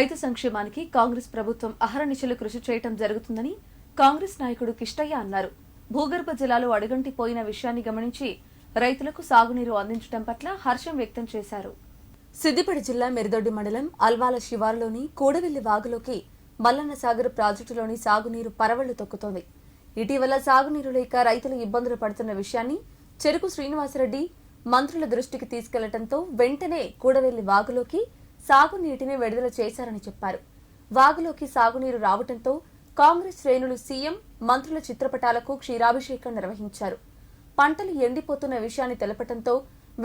రైతు సంక్షేమానికి కాంగ్రెస్ ప్రభుత్వం అహర్నిశలు కృషి చేయటం జరుగుతుందని కాంగ్రెస్ నాయకుడు కిష్టయ్య అన్నారు. భూగర్భ జలాలు అడుగంటిపోయిన విషయాన్ని గమనించి రైతులకు సాగునీరు అందించడం పట్ల హర్షం వ్యక్తం చేశారు. సిద్దిపేట జిల్లా మెరిదొడ్డి మండలం అల్వాల శివారులోని కూడవెల్లి వాగులోకి మల్లన్న సాగర్ ప్రాజెక్టులోని సాగునీరు పరవళ్ళు తొక్కుతోంది. ఇటీవల సాగునీరు లేక రైతులు ఇబ్బందులు పడుతున్న విషయాన్ని చెరుకు శ్రీనివాసరెడ్డి మంత్రుల దృష్టికి తీసుకెళ్ళడంతో వెంటనే కూడవెల్లి వాగులోకి సాగునీటిని విడుదల చేశారని చెప్పారు. వాగులోకి సాగునీరు రావడంతో కాంగ్రెస్ శ్రేణులు సీఎం మంత్రుల చిత్రపటాలకు క్షీరాభిషేకం నిర్వహించారు. పంటలు ఎండిపోతున్న విషయాన్ని తెలపడంతో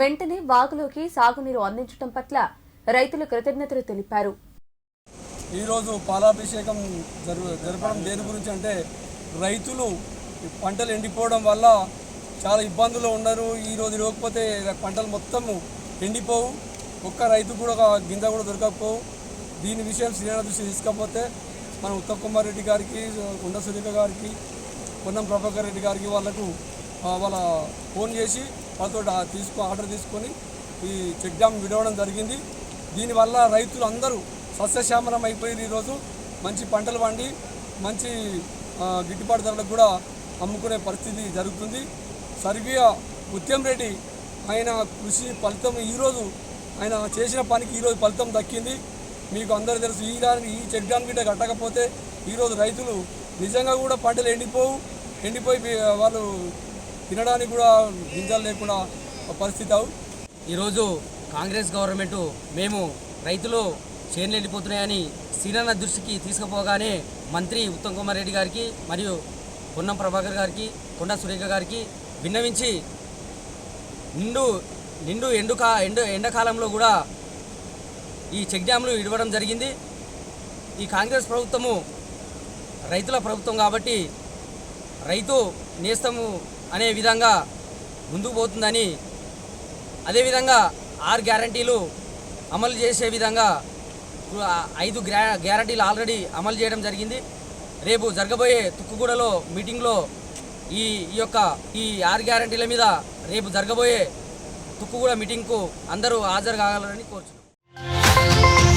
వెంటనే వాగులోకి సాగునీరు అందించడం పట్ల రైతులు కృతజ్ఞతలు తెలిపారు. ఈరోజు పాలాభిషేకం జరపడం దేని గురించి అంటే రైతులు పంటలు ఎండిపోవడం వల్ల చాలా ఇబ్బందులు ఉన్నారు. ఈరోజు ఇవ్వకపోతే పంటలు మొత్తము ఎండిపోవు. ఒక్క రైతు కూడా ఒక గింజ కూడా దొరకకపోవు. దీని విషయం శ్రీనాథ దృష్టి తీసుకపోతే మన ఉత్తమ్ కుమార్ రెడ్డి గారికి కొండ సురేఖ గారికి పొన్నం ప్రభాకర్ రెడ్డి గారికి వాళ్ళకు వాళ్ళ ఫోన్ చేసి వాళ్ళతో తీసుకు ఆర్డర్ తీసుకొని ఈ చెక్ డ్యామ్ విడవడం జరిగింది. దీనివల్ల రైతులు అందరూ సస్యశ్యామలం అయిపోయింది ఈరోజు. మంచి పంటలు పండి మంచి గిట్టుబాటు ధరలకు కూడా అమ్ముకునే పరిస్థితి జరుగుతుంది. సర్వీయ ముత్యం రెడ్డి ఆయన కృషి ఫలితం ఈరోజు ఆయన చేసిన పనికి ఈరోజు ఫలితం దక్కింది. మీకు అందరూ తెలుసు ఈ దానికి ఈ చెక్ డ్యామ్ గిట్ట కట్టకపోతే ఈరోజు రైతులు నిజంగా కూడా పంటలు ఎండిపోవు. ఎండిపోయి వాళ్ళు తినడానికి కూడా గింజలు లేకుండా పరిస్థితి అవు. ఈరోజు కాంగ్రెస్ గవర్నమెంట్ మేము రైతులు చేనులు ఎండిపోతున్నాయని సీనన్న దృష్టికి తీసుకుపోగానే మంత్రి ఉత్తమ్ కుమార్ రెడ్డి గారికి మరియు పొన్నం ప్రభాకర్ గారికి కొండ సురేఖ గారికి విన్నవించి నిండు నిండు ఎండుకా ఎండ ఎండాకాలంలో కూడా ఈ చెక్ డ్యామ్లు ఇవ్వడం జరిగింది. ఈ కాంగ్రెస్ ప్రభుత్వము రైతుల ప్రభుత్వం కాబట్టి రైతు నేస్తము అనే విధంగా ముందుకు పోతుందని అదేవిధంగా ఆరు గ్యారంటీలు అమలు చేసే విధంగా ఐదు గ్రా గ్యారంటీలు ఆల్రెడీ అమలు చేయడం జరిగింది. రేపు జరగబోయే తుక్కుగూడలో మీటింగ్లో ఈ ఈ యొక్క ఈ ఆరు గ్యారంటీల మీద రేపు జరగబోయే తుక్కుగూడ మీటింగ్కు అందరూ హాజరు కాగలరని కోరుచున్నాం.